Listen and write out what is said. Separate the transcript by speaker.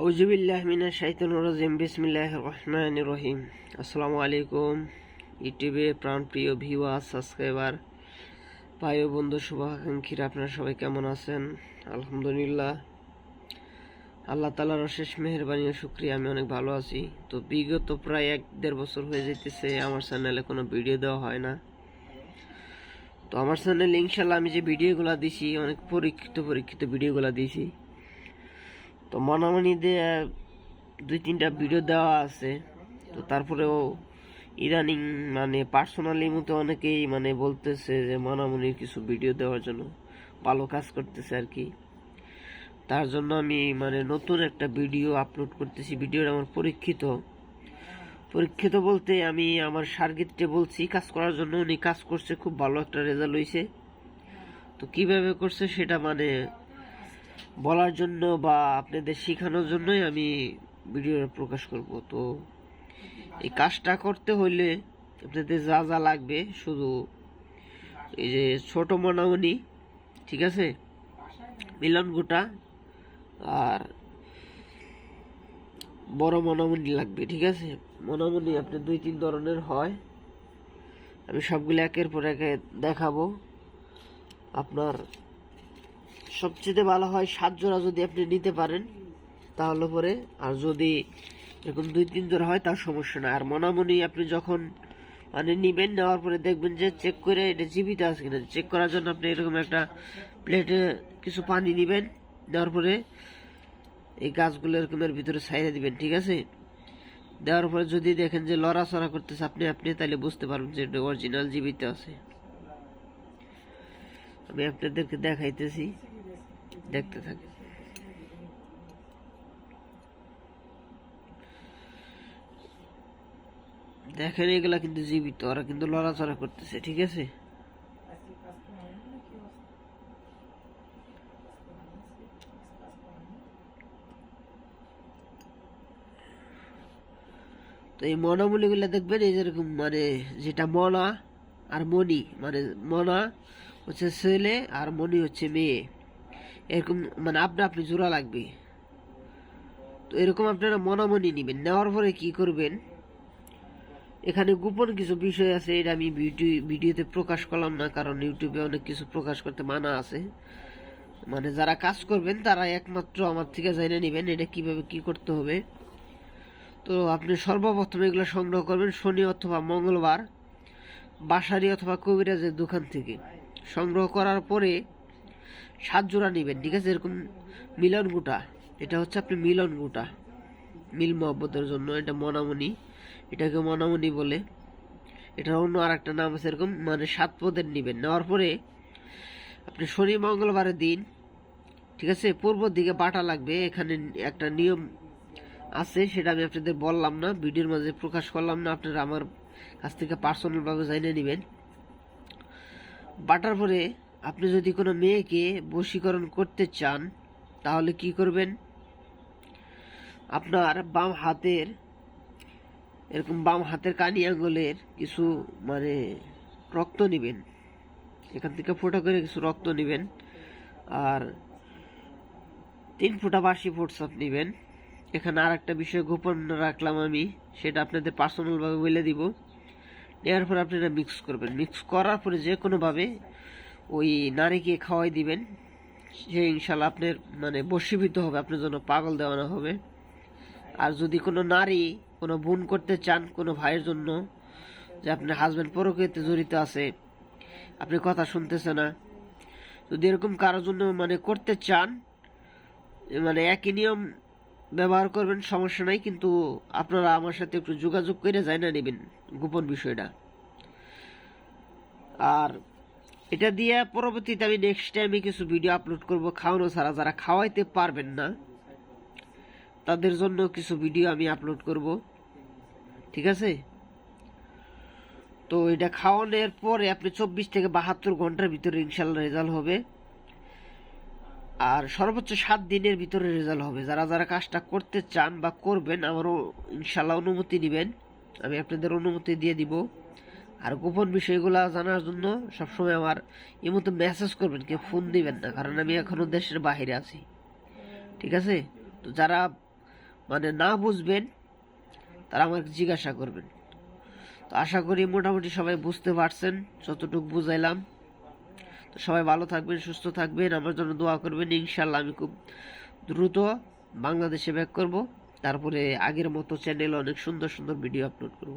Speaker 1: আউজুবিল্লাহ মিনা শাইতান রাজিম। বিসমিল্লাহ রহমান রহিম। আসসালামু আলাইকুম, ইউটিউবে প্রাণপ্রিয় ভিউয়ার সাবস্ক্রাইবার, ভাই ও বন্ধু, শুভাকাঙ্ক্ষীরা, আপনারা সবাই কেমন আছেন? আলহামদুলিল্লাহ। আল্লাহ তালার অশেষ মেহরবানি ও শুক্রিয়া, আমি অনেক ভালো আছি। তো বিগত প্রায় এক দেড় বছর হয়ে যেতেছে আমার চ্যানেলে কোনো ভিডিও দেওয়া হয় না। তো আমার চ্যানেলে ইনশাল্লাহ আমি যে ভিডিওগুলো দিছি, অনেক পরীক্ষিত পরীক্ষিত ভিডিওগুলো দিছি। তো মনামনি দিয়ে দুই তিনটা ভিডিও দেওয়া আছে। তো তারপরেও ইদানিং মানে পার্সোনালি মতো অনেকেই মানে বলতেছে যে মনামনির কিছু ভিডিও দেওয়ার জন্য ভালো কাজ করতেছে আর কি। তার জন্য আমি মানে নতুন একটা ভিডিও আপলোড করতেছি। ভিডিওটা আমার পরীক্ষিত। পরীক্ষিত বলতে আমি আমার সার্গিতকে বলছি, কাজ করার জন্য উনি কাজ করছে, খুব ভালো একটা রেজাল্ট হয়েছে তো কীভাবে করছে সেটা মানে বলার জন্য বা আপনাদের শেখানোর জন্যই আমি ভিডিওটা প্রকাশ করব। তো এই কাজটা করতে হইলে আপনাদের যা যা লাগবে, শুধু এই যে ছোট মনামনি, ঠিক আছে? মিলন গোটা আর বড় মনামনি লাগবে, ঠিক আছে? মনামনি আপনার দুই তিন ধরনের হয়। আমি সবগুলো একের পর একে দেখাবো। আপনার সবচেয়ে ভালো হয় সাত জোড়া যদি আপনি নিতে পারেন, তাহলে পরে আর যদি এরকম দুই, তিন জোড়া হয় তার সমস্যা না আর মনামনি আপনি যখন মানে নিবেন, নেওয়ার পরে দেখবেন যে চেক করে এটা জীবিত আছে কিনা। চেক করার জন্য আপনি এরকম একটা প্লেটে কিছু পানি নিবেন, দেওয়ার পরে এই গাছগুলো এরকমের ভিতরে ছাইড়ে দিবেন, ঠিক আছে? দেওয়ার পরে যদি দেখেন যে লড়াচড়া করতেছে আপনি আপনি তাহলে বুঝতে পারবেন যে এটা অরিজিনাল জীবিত আছে। আমি আপনাদেরকে দেখাইতেছি। দেখতে থাকেন দেখেন, এগুলা কিন্তু জীবিত, ওরা কিন্তু লড়াচড়া করতেছে, ঠিক আছে? তো এই মনামুলিগুলো দেখবেন, এই যেরকম মানে যেটা মনা আর মণি মানে মনা হচ্ছে ছেলে আর মণি হচ্ছে মেয়ে। এরকম মানে আপনা আপনি জোড়া লাগবে। তো এরকম আপনারা মনামনি নেবেন। নেওয়ার পরে কি করবেন? এখানে গোপন কিছু বিষয় আছে, এটা আমি ভিডিও, ভিডিওতে প্রকাশ করলাম না, কারণ ইউটিউবে অনেক কিছু প্রকাশ করতে মানা আছে। মানে যারা কাজ করবেন, তারা একমাত্র আমার থেকে জেনে নেবেন এটা কীভাবে কি করতে হবে। তো আপনি সর্বপ্রথম এগুলো সংগ্রহ করবেন শনি অথবা মঙ্গলবার, বাসারি অথবা কবিরাজের দোকান থেকে। সংগ্রহ করার পরে সাত জোড়া নেবেন, ঠিক আছে? এরকম মিলন গুটা, এটা হচ্ছে আপনি মিলন গুটা, মিল মহব্বতের জন্য, এটা মনামনি এটাকে মনামনি বলে। এটার অন্য আর একটা নাম আছে, এরকম মানে সাত পদের নেবেন। নেওয়ার পরে আপনি শনি, মঙ্গলবারের দিন, ঠিক আছে? পূর্ব দিকে বাটা লাগবে, এখানে একটা নিয়ম আছে, সেটা আমি আপনাদের বললাম না, ভিডিওর মাঝে প্রকাশ করলাম না, আপনারা আমার কাছ থেকে পার্সোনালভাবে জানিয়ে নেবেন। বাটার পরে আপনি যদি কোনো মেয়েকে বশীকরণ করতে চান, তাহলে কি করবেন? আপনার বাম হাতের, এরকম বাম হাতের কানি আঙ্গুলের কিছু মানে রক্ত নেবেন। এখান থেকে ফোটা করে কিছু রক্ত নেবেন। আর তিন ফুটা বাসি ফোটসাপ নেবেন। এখানে আর একটা বিষয় গোপন রাখলাম আমি, সেটা আপনাদের পার্সোনালভাবে বলে দিব। নেওয়ার পর আপনারা মিক্স করবেন। মিক্স করার পরে যে কোনোভাবে ওই নারীকে খাওয়াই দিবেন, সে ইনশাল্লাহ আপনার মানে বশীভূত হবে, আপনার জন্য পাগল দেওয়ানো হবে। আর যদি কোনো নারী, কোনো বোন করতে চান কোনো ভাইয়ের জন্য, যে আপনার হাজব্যান্ড পরকীয়তে জড়িত আছে, আপনি কথা শুনতেছে না। যদি এরকম কারোর জন্য মানে করতে চান মানে একই নিয়ম ব্যবহার করবেন, সমস্যা নাই, কিন্তু আপনারা আমার সাথে একটু যোগাযোগ করে যায় না নেবেন গোপন বিষয়টা। আর এটা দিয়ে পরবর্তীতে আমি নেক্সট টাইমে কিছু ভিডিও আপলোড করব খাওয়ানো ছাড়া। যারা খাওয়াইতে পারবেন না, তাদের জন্য কিছু ভিডিও আমি আপলোড করব। ঠিক আছে? তো এটা খাওয়ানোর পরে আপনি চব্বিশ থেকে বাহাত্তর ঘণ্টার ভিতরে ইনশাল্লাহ রেজাল্ট হবে। আর সর্বোচ্চ সাত দিনের ভিতরে রেজাল্ট হবে। যারা যারা কাজটা করতে চান বা করবেন, আমারও ইনশাল্লাহ অনুমতি নেবেন। আমি আপনাদের অনুমতি দিয়ে দিব। আর গোপন বিষয়গুলো জানার জন্য সবসময় আমার এই মতো মেসেজ করবেন, কেউ ফোন দিবেন না, কারণ আমি এখনও দেশের বাইরে আছি। ঠিক আছে? তো যারা মানে না বুঝবেন, তারা আমাকে জিজ্ঞাসা করবেন। তো আশা করি মোটামুটি সবাই বুঝতে পারছেন, যতটুকু বুঝাইলাম। তো সবাই ভালো থাকবেন, সুস্থ থাকবেন, আমার জন্য দোয়া করবেন। ইনশাল্লাহ আমি খুব দ্রুত বাংলাদেশে ব্যাক করব। তারপরে আগের মতো চ্যানেলে অনেক সুন্দর সুন্দর ভিডিও আপলোড করব।